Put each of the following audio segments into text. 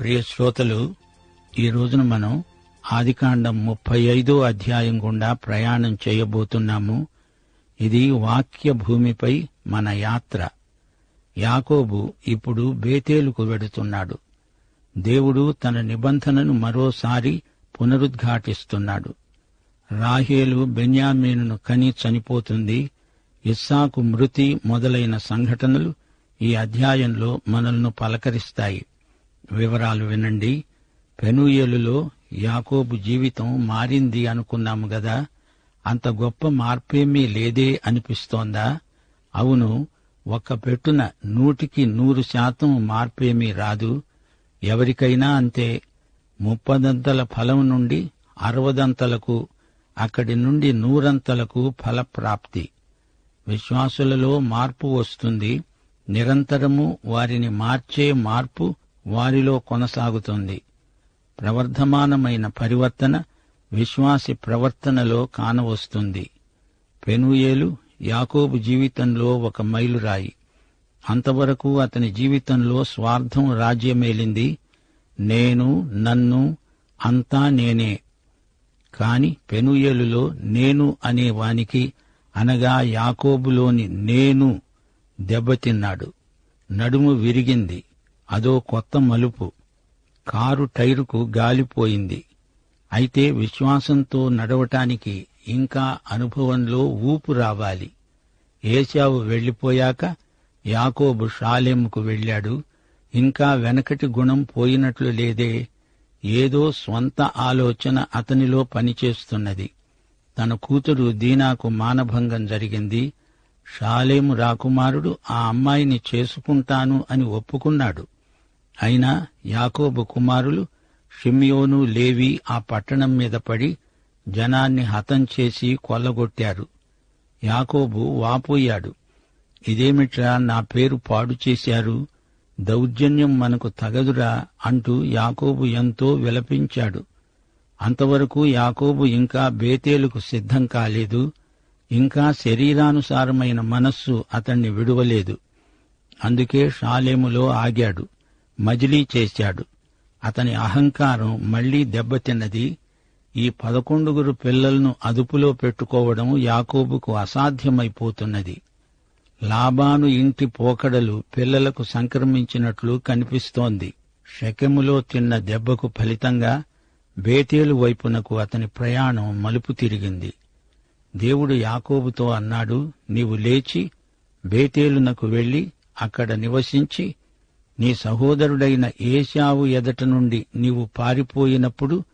ప్రియ శ్రోతలు ఈ రోజున మనం ఆదికాండం ముప్పై ఐదో అధ్యాయం గుండా ప్రయాణం చేయబోతున్నాము. ఇది వాక్య భూమిపై మన యాత్ర. యాకోబు ఇప్పుడు బేతేలుకు వెడుతున్నాడు. దేవుడు తన నిబంధనను మరోసారి పునరుద్ఘాటిస్తున్నాడు. రాహేలు బెన్యామీనును కని చనిపోతుంది. ఇస్సాకు మృతి మొదలైన సంఘటనలు ఈ అధ్యాయంలో మనల్ని పలకరిస్తాయి. వివరాలు వినండి. పెనుయేలులో యాకోబు జీవితం మారింది అనుకున్నాము గదా. అంత గొప్ప మార్పేమీ లేదే అనిపిస్తోందా? అవును ఒక్క పెట్టున నూటికి నూరు శాతం మార్పేమీ రాదు. ఎవరికైనా అంతే. ముప్పదంతల ఫలం నుండి అరవదంతలకు అక్కడి నుండి నూరంతలకు ఫలప్రాప్తి. విశ్వాసులలో మార్పు వస్తుంది. నిరంతరము వారిని మార్చే మార్పు వారిలో కొనసాగుతుంది. ప్రవర్ధమానమైన పరివర్తన విశ్వాసి ప్రవర్తనలో కానవస్తుంది. పెనుయేలు యాకోబు జీవితంలో ఒక మైలురాయి. అంతవరకు అతని జీవితంలో స్వార్థం రాజ్యమేలింది. నేను నన్ను అంతా నేనే. కాని పెనుయేలులో నేను అనే వానికి అనగా యాకోబులోని నేను దెబ్బతిన్నాడు. నడుము విరిగింది. అదో కొత్త మలుపు. కారు టైరుకు గాలిపోయింది. అయితే విశ్వాసంతో నడవటానికి ఇంకా అనుభవంలో ఊపు రావాలి. ఏశావు వెళ్ళిపోయాక యాకోబు షాలెంకు వెళ్ళాడు. ఇంకా వెనకటి గుణం పోయినట్లు లేదే. ఏదో స్వంత ఆలోచన అతనిలో పనిచేస్తున్నది. తన కూతురు దీనాకు మానభంగం జరిగింది. షాలేము రాకుమారుడు ఆ అమ్మాయిని చేసుకుంటాను అని ఒప్పుకున్నాడు. అయినా యాకోబు కుమారులు షిమ్యోను లేవి ఆ పట్టణం మీద పడి జనాన్ని హతం చేసి కొల్లగొట్టారు. యాకోబు వాపోయాడు. ఇదేమిట్రా నా పేరు పాడు చేశారు? దౌర్జన్యం మనకు తగదురా అంటూ యాకోబు ఎంతో విలపించాడు. అంతవరకు యాకోబు ఇంకా బేతేలుకు సిద్ధం కాలేదు. ఇంకా శరీరానుసారమైన మనస్సు అతణ్ణి విడువలేదు. అందుకే షాలేములో ఆగాడు. మజిలీ చేశాడు. అతని అహంకారం మళ్ళీ దెబ్బతిన్నది. ఈ పదకొండుగురు పిల్లలను అదుపులో పెట్టుకోవడం యాకోబుకు అసాధ్యమైపోతున్నది. లాబాను ఇంటి పోకడలు పిల్లలకు సంక్రమించినట్లు కనిపిస్తోంది. షకెములో తిన్న దెబ్బకు ఫలితంగా బేతేలు వైపునకు అతని ప్రయాణం మలుపు తిరిగింది. దేవుడు యాకోబుతో అన్నాడు నీవు లేచి బేతేలునకు వెళ్ళి అక్కడ నివసించి నీ సహోదరుడైన ఏశావు ఎదట నుండి నీవు పారిపోయినప్పుడు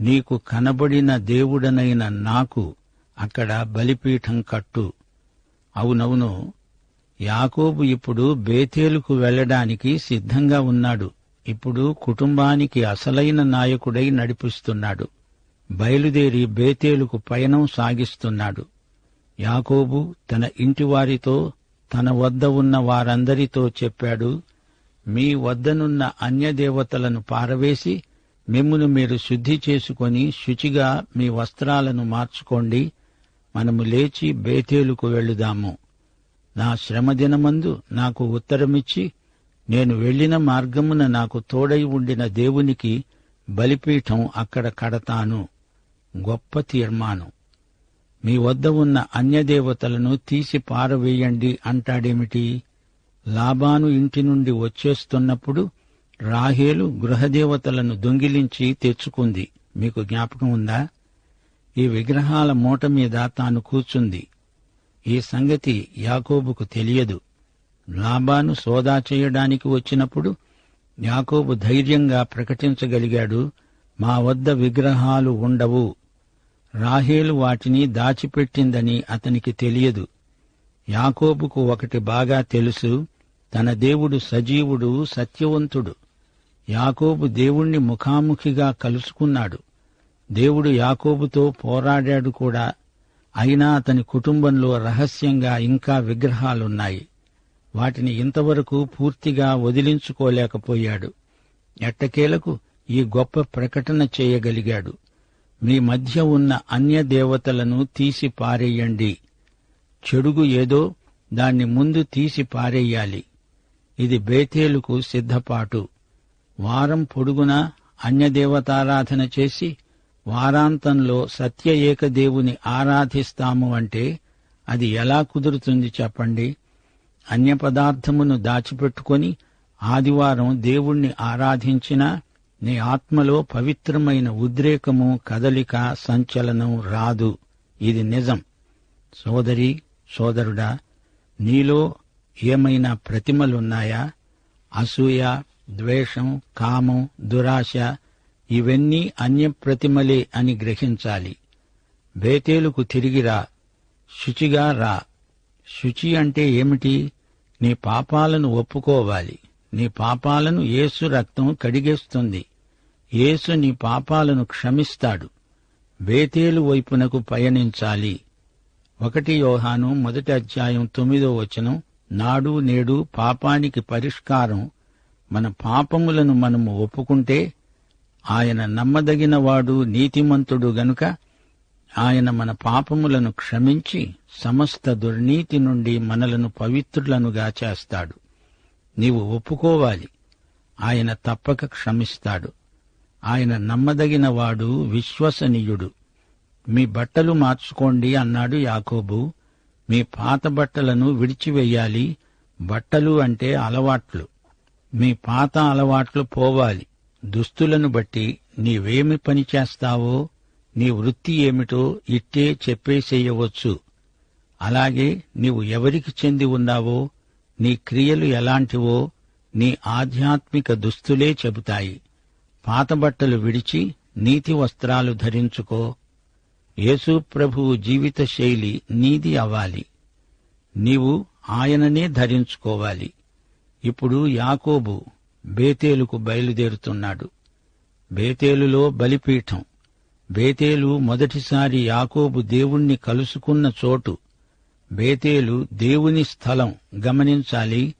నీకు కనబడిన దేవుడనైన నాకు అక్కడ బలిపీఠం కట్టు. అవునవును యాకోబు ఇప్పుడు బేతేలుకు వెళ్ళడానికి సిద్ధంగా ఉన్నాడు. ఇప్పుడు కుటుంబానికి అసలైన నాయకుడై నడిపిస్తున్నాడు. బయలుదేరి బేతేలుకు పయనం సాగిస్తున్నాడు. యాకోబు తన ఇంటివారితో తన వద్ద ఉన్న వారందరితో చెప్పాడు మీ వద్దనున్న అన్యదేవతలను పారవేసి మిమ్మును మీరు శుద్ధి చేసుకొని శుచిగా మీ వస్త్రాలను మార్చుకోండి. మనము లేచి బేతేలుకు వెళ్ళుదాము నా శ్రమదినమందు నాకు ఉత్తరమిచ్చి నేను వెళ్ళిన మార్గమున నాకు తోడై ఉండిన దేవునికి బలిపీఠం అక్కడ కడతాను. గొప్ప తీర్మానం. మీ వద్ద ఉన్న అన్యదేవతలను తీసి పారవేయండి అంటాడేమిటి? లాబాను ఇంటి నుండి వచ్చేస్తున్నప్పుడు రాహేలు గృహదేవతలను దొంగిలించి తెచ్చుకుంది. మీకు జ్ఞాపకం ఉందా? ఈ విగ్రహాల మూట మీద తాను కూర్చుంది. ఈ సంగతి యాకోబుకు తెలియదు. లాబాను సోదా చేయడానికి వచ్చినప్పుడు యాకోబు ధైర్యంగా ప్రకటించగలిగాడు మా వద్ద విగ్రహాలు ఉండవు. రాహేలు వాటిని దాచిపెట్టిందని అతనికి తెలియదు. యాకోబుకు ఒకటి బాగా తెలుసు. తన దేవుడు సజీవుడు సత్యవంతుడు. యాకోబు దేవుణ్ణి ముఖాముఖిగా కలుసుకున్నాడు. దేవుడు యాకోబుతో పోరాడాడు కూడా. అయినా అతని కుటుంబంలో రహస్యంగా ఇంకా విగ్రహాలున్నాయి. వాటిని ఇంతవరకు పూర్తిగా వదిలించుకోలేకపోయాడు. ఎట్టకేలకు ఈ గొప్ప ప్రకటన చేయగలిగాడు. మీ మధ్య ఉన్న అన్య దేవతలను తీసి పారేయండి చెడుగు ఏదో దాన్ని ముందు తీసి పారేయాలి ఇది బేతేలుకు సిద్ధపాటు. వారం పొడుగునా అన్యదేవతారాధన చేసి వారాంతంలో సత్య ఏకదేవుని ఆరాధిస్తాము అంటే అది ఎలా కుదురుతుంది చెప్పండి? అన్య పదార్థమును దాచిపెట్టుకొని ఆదివారం దేవుణ్ణి ఆరాధించినా నీ ఆత్మలో పవిత్రమైన ఉద్రేకము కదలిక సంచలనం రాదు. ఇది నిజం. సోదరి సోదరుడా నీలో ఏమైనా ప్రతిమలున్నాయా? అసూయ ద్వేషం కామం దురాశ ఇవన్నీ అన్యప్రతిమలే అని గ్రహించాలి. బేతేలుకు తిరిగిరా శుచిగా రా. శుచి అంటే ఏమిటి? నీ పాపాలను ఒప్పుకోవాలి. నీ పాపాలను యేసు రక్తం కడిగేస్తుంది. యేసు నీ పాపాలను క్షమిస్తాడు. బేతేలు వైపునకు పయనించాలి. ఒకటి యోహాను మొదటి అధ్యాయం తొమ్మిదో వచనం. నాడు నేడు పాపానికి పరిష్కారం మన పాపములను మనము ఒప్పుకుంటే ఆయన నమ్మదగినవాడు నీతిమంతుడు గనుక ఆయన మన పాపములను క్షమించి సమస్త దుర్నీతి నుండి మనలను పవిత్రులనుగా చేస్తాడు. నీవు ఒప్పుకోవాలి. ఆయన తప్పక క్షమిస్తాడు. ఆయన నమ్మదగినవాడు విశ్వసనీయుడు. మీ బట్టలు మార్చుకోండి అన్నాడు యాకోబు. మీ పాత బట్టలను విడిచివెయ్యాలి బట్టలు అంటే అలవాట్లు. మీ పాత అలవాట్లు పోవాలి. దుస్తులను బట్టి నీవేమి పని చేస్తావో నీ వృత్తి ఏమిటో ఇట్టే చెప్పేసేయవచ్చు. అలాగే నీవు ఎవరికి చెంది ఉన్నావో నీ క్రియలు ఎలాంటివో నీ ఆధ్యాత్మిక దుస్తులే చెబుతాయి. పాత బట్టలు విడిచి నీతి వస్త్రాలు ధరించుకో. యేసు ప్రభువు జీవిత శైలి నీది అవ్వాలి. నీవు ఆయననే ధరించుకోవాలి. ఇప్పుడు యాకోబు బేతేలుకు బయలుదేరుతున్నాడు. బేతేలులో బలిపీఠం. బేతేలు మొదటిసారి యాకోబు దేవుణ్ణి కలుసుకున్న చోటు. బేతేలు దేవుని స్థలం గమనించాలి.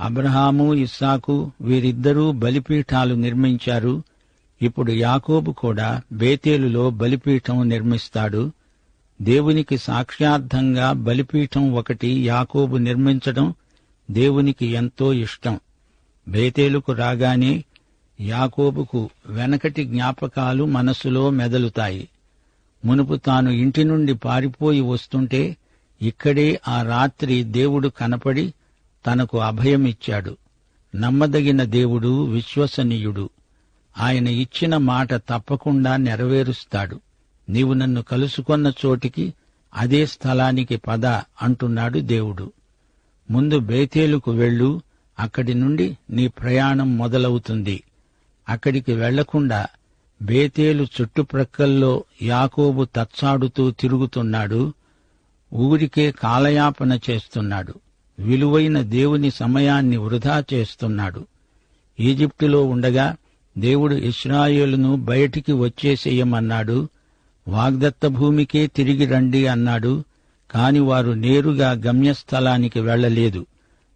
అబ్రహాము ఇస్సాకు వీరిద్దరూ బలిపీఠాలు నిర్మించారు. ఇప్పుడు యాకోబు కూడా బేతేలులో బలిపీఠం నిర్మిస్తాడు. దేవునికి సాక్ష్యార్థంగా బలిపీఠం ఒకటి యాకోబు నిర్మించడం దేవునికి ఎంతో ఇష్టం. బేతేలుకు రాగానే యాకోబుకు వెనకటి జ్ఞాపకాలు మనసులో మెదలుతాయి. మునుపు తాను ఇంటి నుండి పారిపోయి వస్తుంటే ఇక్కడే ఆ రాత్రి దేవుడు కనపడి తనకు అభయమిచ్చాడు. నమ్మదగిన దేవుడు విశ్వసనీయుడు. ఆయన ఇచ్చిన మాట తప్పకుండా నెరవేరుస్తాడు. నీవు నన్ను కలుసుకొన్న చోటికి అదే స్థలానికి పద అంటున్నాడు దేవుడు. ముందు బేతేలుకు వెళ్ళు అక్కడి నుండి నీ ప్రయాణం మొదలవుతుంది. అక్కడికి వెళ్ళకుండా బేతేలు చుట్టుప్రక్కల్లో యాకోబు తచ్చాడుతూ తిరుగుతున్నాడు ఊరికే కాలయాపన చేస్తున్నాడు విలువైన దేవుని సమయాన్ని వృధా చేస్తున్నాడు. ఈజిప్టులో ఉండగా దేవుడు ఇస్రాయేలును బయటికి వచ్చేసేయమన్నాడు వాగ్దత్త భూమికే తిరిగి రండి అన్నాడు కాని వారు నేరుగా గమ్యస్థలానికి వెళ్ళలేదు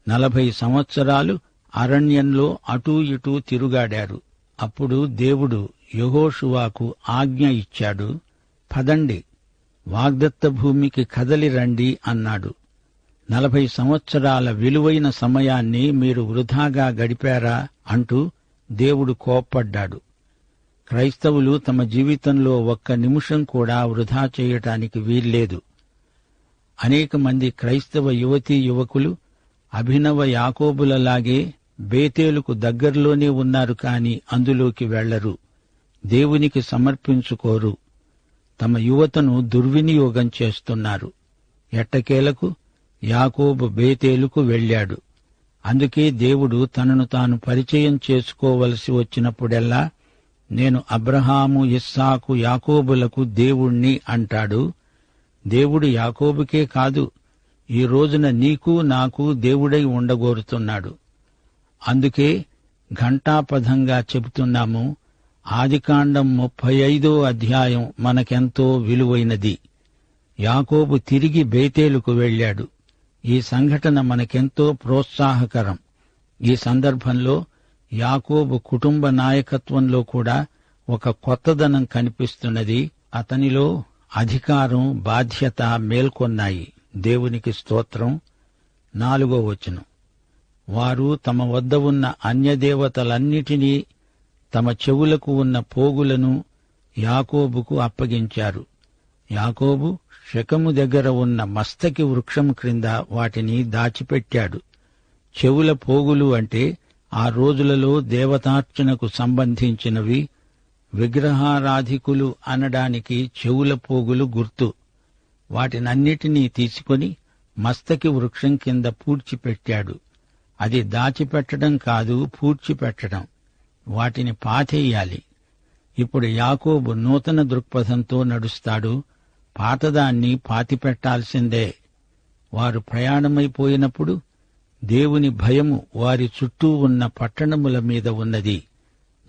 నలభై సంవత్సరాలు అరణ్యంలో అటూ ఇటూ తిరుగాడారు. అప్పుడు దేవుడు యహోషువాకు ఆజ్ఞ ఇచ్చాడు పదండి వాగ్దత్త భూమికి కదలి రండి అన్నాడు. నలభై సంవత్సరాల విలువైన సమయాన్ని మీరు వృధాగా గడిపారా అంటూ దేవుడు కోప్పడ్డాడు. క్రైస్తవులు తమ జీవితంలో ఒక్క నిమిషం కూడా వృధా చేయటానికి వీల్లేదు. అనేక మంది క్రైస్తవ యువతీ యువకులు అభినవ యాకోబులలాగే బేతేలుకు దగ్గరలోనే ఉన్నారు కాని అందులోకి వెళ్ళరు. దేవునికి సమర్పించుకోరు. తమ యువతను దుర్వినియోగం చేస్తున్నారు. ఎట్టకేలకు? యాకోబు బేతేలుకు వెళ్ళాడు. అందుకే దేవుడు తనను తాను పరిచయం చేసుకోవలసి వచ్చినప్పుడెల్లా నేను అబ్రహాము ఇస్సాకు యాకోబులకు దేవుణ్ణి అంటాడు. దేవుడు యాకోబుకే కాదు ఈ రోజున నీకు నాకు దేవుడై ఉండగోరుతున్నాడు. అందుకే ఘంటాపథంగా చెబుతున్నాము ఆదికాండం ముప్పై ఐదో అధ్యాయం మనకెంతో విలువైనది. యాకోబు తిరిగి బేతేలుకు వెళ్ళాడు. ఈ సంఘటన మనకెంతో ప్రోత్సాహకరం. ఈ సందర్భంలో యాకోబు కుటుంబ నాయకత్వంలో కూడా ఒక కొత్తదనం కనిపిస్తున్నది. అతనిలో అధికారం బాధ్యత మేల్కొన్నాయి. దేవునికి స్తోత్రం. నాలుగో వచనం. వారు తమ వద్ద ఉన్న అన్యదేవతలన్నిటినీ తమ చెవులకు ఉన్న పోగులను యాకోబుకు అప్పగించారు. యాకోబు శకము దగ్గర ఉన్న మస్తకి వృక్షం క్రింద వాటిని దాచిపెట్టాడు. చెవుల పోగులు అంటే ఆ రోజులలో దేవతార్చనకు సంబంధించినవి విగ్రహారాధికులు అనడానికి చెవుల పోగులు గుర్తు. వాటినన్నిటినీ తీసుకొని మస్తకి వృక్షం కింద పూడ్చిపెట్టాడు. అది దాచిపెట్టడం కాదు పూడ్చిపెట్టడం. వాటిని పాతేయాలి. ఇప్పుడు యాకోబు నూతన దృక్పథంతో నడుస్తాడు. పాతదాన్ని పాతిపెట్టాల్సిందే. వారు ప్రయాణమైపోయినప్పుడు దేవుని భయము వారి చుట్టూ ఉన్న పట్టణముల మీద ఉన్నది.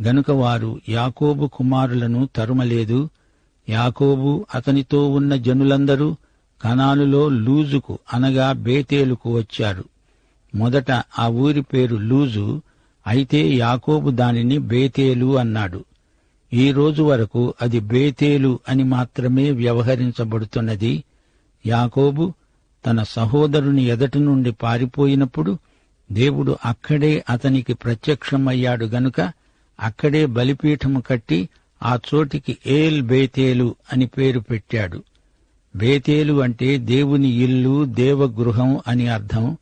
గనుక వారు యాకోబు కుమారులను తరుమలేదు. యాకోబు అతనితో ఉన్న జనులందరూ కనానులో లూజుకు అనగా బేతేలుకు వచ్చారు. మొదట ఆ ఊరి పేరు లూజు అయితే యాకోబు దానిని బేతేలు అన్నాడు. ఈ రోజు వరకు అది బేతేలు అని మాత్రమే వ్యవహరించబడుతున్నది. యాకోబు తన సహోదరుని ఎదటి నుండి పారిపోయినప్పుడు దేవుడు అక్కడే అతనికి ప్రత్యక్షమయ్యాడు గనుక అక్కడే బలిపీఠము కట్టి ఆ చోటికి ఏల్ బేతేలు అని పేరు పెట్టాడు. బేతేలు అంటే దేవుని ఇల్లు దేవగృహం అని అర్థం.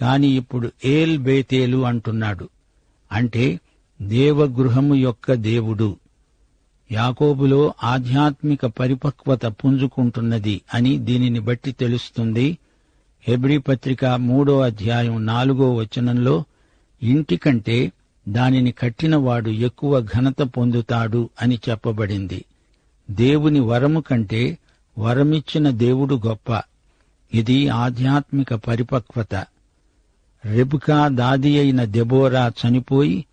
కాని ఇప్పుడు ఏల్ బేతేలు అంటున్నాడు. అంటే దేవగృహము యొక్క దేవుడు. యాకోబులో ఆధ్యాత్మిక పరిపక్వత పుంజుకుంటున్నది అని దీనిని బట్టి తెలుస్తుంది. హెబ్రీ పత్రిక మూడో అధ్యాయం నాలుగో వచనంలో ఇంటి కంటే దానిని కట్టినవాడు ఎక్కువ ఘనత పొందుతాడు అని చెప్పబడింది. దేవుని వరము కంటే వరమిచ్చిన దేవుడు గొప్ప. ఇది ఆధ్యాత్మిక పరిపక్వత. రెబుకా దాది అయిన దెబోరా చనిపోయి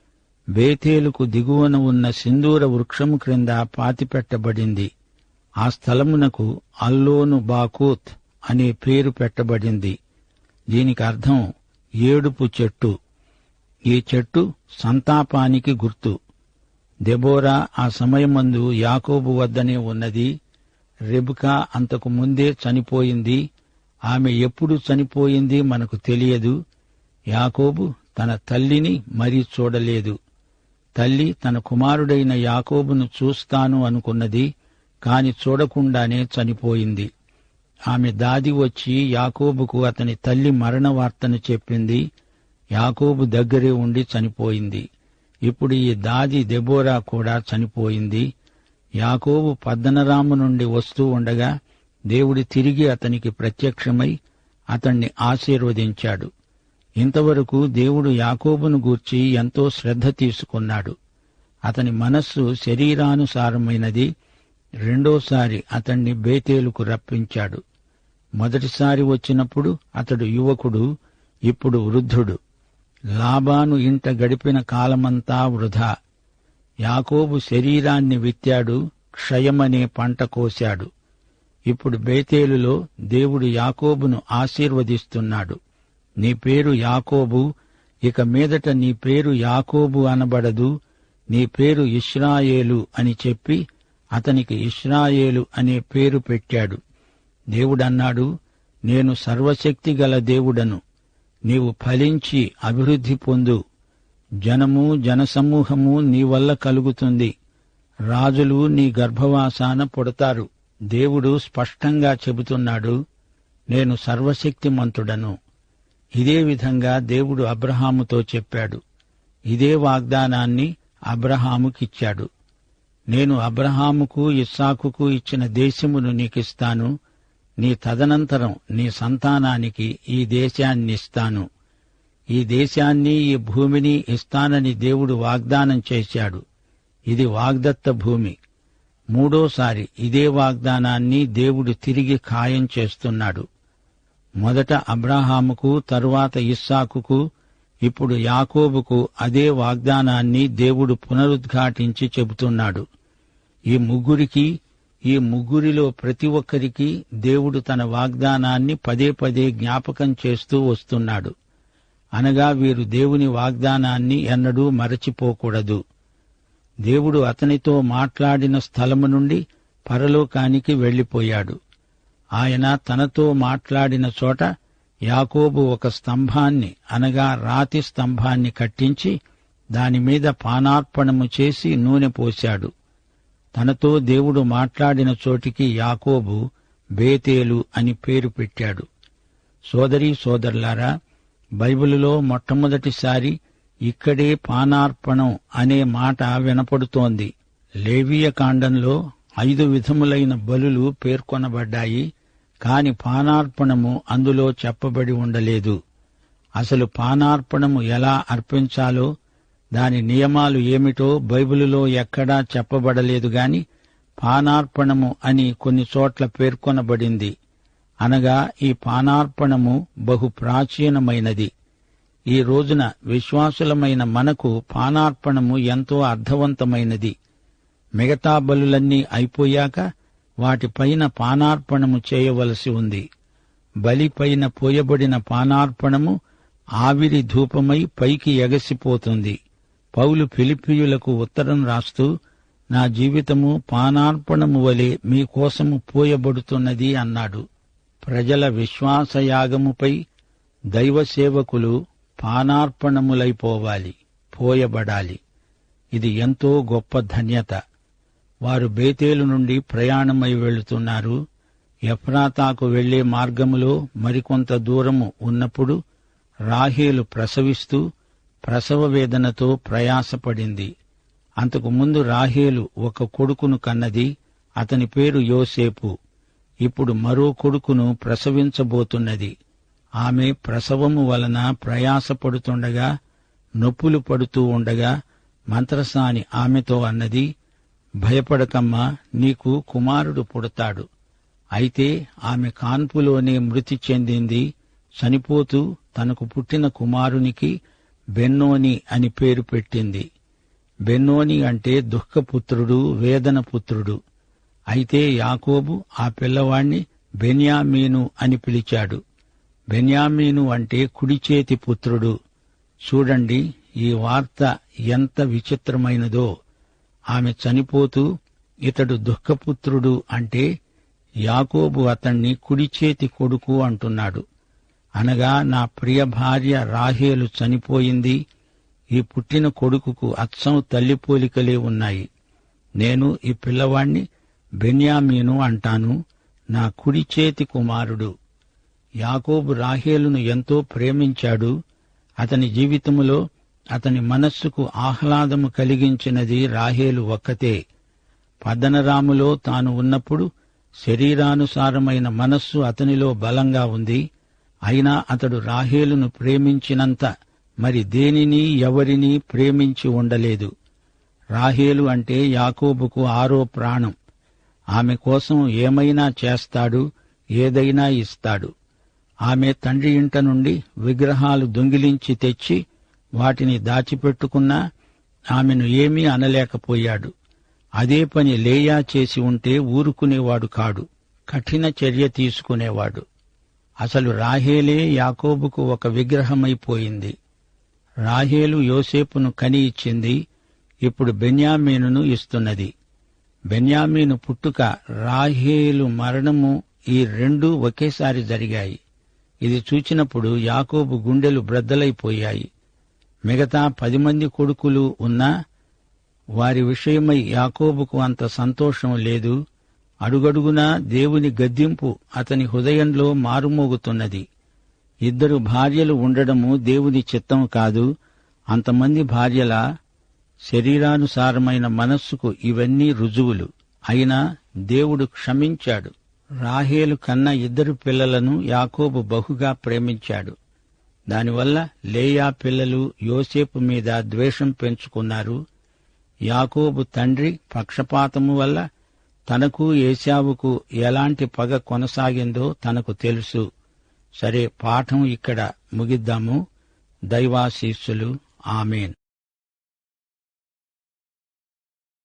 బేతేలుకు దిగువన ఉన్న సింధూర వృక్షము క్రింద పాతిపెట్టబడింది. ఆ స్థలమునకు అల్లోను బాకూత్ అనే పేరు పెట్టబడింది. దీనికి అర్థం ఏడుపు చెట్టు. ఈ చెట్టు సంతాపానికి గుర్తు. దెబోరా ఆ సమయమందు యాకోబు వద్దనే ఉన్నది. రెబుకా అంతకు ముందే చనిపోయింది. ఆమె ఎప్పుడు చనిపోయింది మనకు తెలియదు. యాకోబు తన తల్లిని మరీ చూడలేదు. తల్లి తన కుమారుడైన యాకోబును చూస్తాను అనుకున్నది కాని చూడకుండానే చనిపోయింది. ఆమె దాది వచ్చి యాకోబుకు అతని తల్లి మరణ వార్తను చెప్పింది యాకోబు దగ్గరే ఉండి చనిపోయింది. ఇప్పుడు ఈ దాది దెబోరా కూడా చనిపోయింది. యాకోబు పద్దనరాము నుండి వస్తూ ఉండగా దేవుడి తిరిగి అతనికి ప్రత్యక్షమై అతణ్ణి ఆశీర్వదించాడు. ఇంతవరకు దేవుడు యాకోబును గూర్చి ఎంతో శ్రద్ధ తీసుకున్నాడు. అతని మనస్సు శరీరానుసారమైనది. రెండోసారి అతణ్ణి బేతేలుకు రప్పించాడు. మొదటిసారి వచ్చినప్పుడు అతడు యువకుడు ఇప్పుడు వృద్ధుడు. లాబాను ఇంట గడిపిన కాలమంతా వృధా. యాకోబు శరీరాన్ని విత్తాడు క్షయమనే పంట కోశాడు. ఇప్పుడు బేతేలులో దేవుడు యాకోబును ఆశీర్వదిస్తున్నాడు. నీ పేరు యాకోబు ఇక మీదట నీ పేరు యాకోబు అనబడదు నీ పేరు ఇష్రాయేలు అని చెప్పి అతనికి ఇష్రాయేలు అనే పేరు పెట్టాడు. దేవుడన్నాడు నేను సర్వశక్తి గల దేవుడను నీవు ఫలించి అభివృద్ధి పొందు జనము జనసమూహము నీ వల్ల కలుగుతుంది రాజులు నీ గర్భవాసాన పుడతారు. దేవుడు స్పష్టంగా చెబుతున్నాడు నేను సర్వశక్తిమంతుడను. ఇదే విధంగా దేవుడు అబ్రహాముతో చెప్పాడు ఇదే వాగ్దానాన్ని అబ్రహాముకిచ్చాడు. నేను అబ్రహాముకు ఇస్సాకుకు ఇచ్చిన దేశమును నీకిస్తాను నీ తదనంతరం నీ సంతానానికి ఈ దేశాన్నిస్తాను. ఈ దేశాన్ని ఈ భూమిని ఇస్తానని దేవుడు వాగ్దానం చేశాడు. ఇది వాగ్దత్త భూమి. మూడోసారి ఇదే వాగ్దానాన్ని దేవుడు తిరిగి ఖాయం చేస్తున్నాడు. మొదట అబ్రాహాముకు తరువాత ఇస్సాకుకు ఇప్పుడు యాకోబుకు అదే వాగ్దానాన్ని దేవుడు పునరుద్ఘాటించి చెబుతున్నాడు. ఈ ముగ్గురికి ఈ ముగ్గురిలో ప్రతి ఒక్కరికి దేవుడు తన వాగ్దానాన్ని పదే పదే జ్ఞాపకం చేస్తూ వస్తున్నాడు. అనగా వీరు దేవుని వాగ్దానాన్ని ఎన్నడూ మరచిపోకూడదు. దేవుడు అతనితో మాట్లాడిన స్థలము నుండి పరలోకానికి వెళ్ళిపోయాడు ఆయన తనతో మాట్లాడిన చోట యాకోబు ఒక స్తంభాన్ని అనగా రాతి స్తంభాన్ని కట్టించి దానిమీద పానార్పణము చేసి నూనె పోశాడు. తనతో దేవుడు మాట్లాడిన చోటికి యాకోబు బేతేలు అని పేరు పెట్టాడు. సోదరీ సోదరులారా బైబిలులో మొట్టమొదటిసారి ఇక్కడే పానార్పణం అనే మాట వినపడుతోంది. లేవీయ కాండంలో ఐదు విధములైన బలులు పేర్కొనబడ్డాయి. కాని పానార్పణము అందులో చెప్పబడి ఉండలేదు. అసలు పానార్పణము ఎలా అర్పించాలో దాని నియమాలు ఏమిటో బైబిలులో ఎక్కడా చెప్పబడలేదు గాని పానార్పణము అని కొన్ని చోట్ల పేర్కొనబడింది. అనగా ఈ పానార్పణము బహు ప్రాచీనమైనది. ఈ రోజున విశ్వాసులమైన మనకు పానార్పణము ఎంతో అర్థవంతమైనది. మిగతా బలులన్నీ అయిపోయాక వాటిపైన పానార్పణము చేయవలసి ఉంది. బలిపైన పోయబడిన పానార్పణము ఆవిరి ధూపమై పైకి ఎగసిపోతుంది. పౌలు ఫిలిపియులకు ఉత్తరం రాస్తూ నా జీవితము పానార్పణము వలె మీకోసము పోయబడుతున్నది అన్నాడు. ప్రజల విశ్వాసయాగముపై దైవ సేవకులు పానార్పణములైపోవాలి పోయబడాలి. ఇది ఎంతో గొప్ప ధన్యత. వారు బేతేలు నుండి ప్రయాణమై వెళుతున్నారు. ఎఫ్రాతాకు వెళ్ళే మార్గములో మరికొంత దూరము ఉన్నప్పుడు రాహేలు ప్రసవిస్తూ ప్రసవ వేదనతో ప్రయాసపడింది. అంతకు ముందు రాహేలు ఒక కొడుకును కన్నది అతని పేరు యోసేపు. ఇప్పుడు మరో కొడుకును ప్రసవించబోతున్నది. ఆమె ప్రసవము వలన ప్రయాసపడుతుండగా నొప్పులు పడుతూ ఉండగా మంత్రసాని ఆమెతో అన్నది భయపడకమ్మా నీకు కుమారుడు పుడతాడు. అయితే ఆమె కాన్పులోనే మృతి చెందింది చనిపోతూ తనకు పుట్టిన కుమారునికి బెన్నోని అని పేరు పెట్టింది. బెన్నోని అంటే దుఃఖపుత్రుడు వేదనపుత్రుడు. అయితే యాకోబు ఆ పిల్లవాణ్ణి బెన్యామీను అని పిలిచాడు. బెన్యామీను అంటే కుడిచేతి పుత్రుడు. చూడండి ఈ వార్త ఎంత విచిత్రమైనదో. ఆమె చనిపోతూ ఇతడు దుఃఖపుత్రుడు అంటే యాకోబు అతణ్ణి కుడిచేతి కొడుకు అంటున్నాడు. అనగా నా ప్రియ భార్య రాహేలు చనిపోయింది. ఈ పుట్టిన కొడుకుకు అచ్చం తల్లి పోలికలే ఉన్నాయి. నేను ఈ పిల్లవాణ్ణి బెన్యామీను అంటాను నా కుడి చేతి కుమారుడు. యాకోబు రాహేలును ఎంతో ప్రేమించాడు. అతని జీవితంలో అతని మనస్సుకు ఆహ్లాదము కలిగించినది రాహేలు ఒక్కతే. పద్దనరాములో తాను ఉన్నప్పుడు శరీరానుసారమైన మనస్సు అతనిలో బలంగా ఉంది. అయినా అతడు రాహేలును ప్రేమించినంత మరి దేనిని ఎవరిని ప్రేమించి ఉండలేదు. రాహేలు అంటే యాకోబుకు ఆరో ప్రాణం. ఆమె కోసం ఏమైనా చేస్తాడు ఏదైనా ఇస్తాడు. ఆమె తండ్రి ఇంట నుండి విగ్రహాలు దొంగిలించి తెచ్చి వాటిని దాచిపెట్టుకున్నా ఆమెను ఏమీ అనలేకపోయాడు. అదే పని లేయా చేసి ఉంటే ఊరుకునేవాడు కాడు. కఠిన చర్య తీసుకునేవాడు. అసలు రాహేలే యాకోబుకు ఒక విగ్రహమైపోయింది. రాహేలు యోసేపును కని ఇచ్చింది ఇప్పుడు బెన్యామీనును ఇస్తున్నది. బెన్యామీను పుట్టుక రాహేలు మరణము ఈ రెండూ ఒకేసారి జరిగాయి. ఇది చూచినప్పుడు యాకోబు గుండెలు బ్రద్దలైపోయాయి. మిగతా పది మంది కొడుకులు ఉన్నా వారి విషయమై యాకోబుకు అంత సంతోషం లేదు. అడుగడుగునా దేవుని గద్దింపు అతని హృదయంలో మారుమోగుతున్నది. ఇద్దరు భార్యలు ఉండడము దేవుని చిత్తం కాదు. అంతమంది భార్యల శరీరానుసారమైన మనస్సుకు ఇవన్నీ రుజువులు. అయినా దేవుడు క్షమించాడు. రాహేలు కన్న ఇద్దరు పిల్లలను యాకోబు బహుగా ప్రేమించాడు. దానివల్ల లేయా పిల్లలు యోసేపు మీద ద్వేషం పెంచుకున్నారు. యాకోబు తండ్రి పక్షపాతము వల్ల తనకు ఏశావుకు ఎలాంటి పగ కొనసాగిందో తనకు తెలుసు. సరే పాఠం ఇక్కడ ముగిద్దాము. దైవాశీస్సులు. ఆమెన్.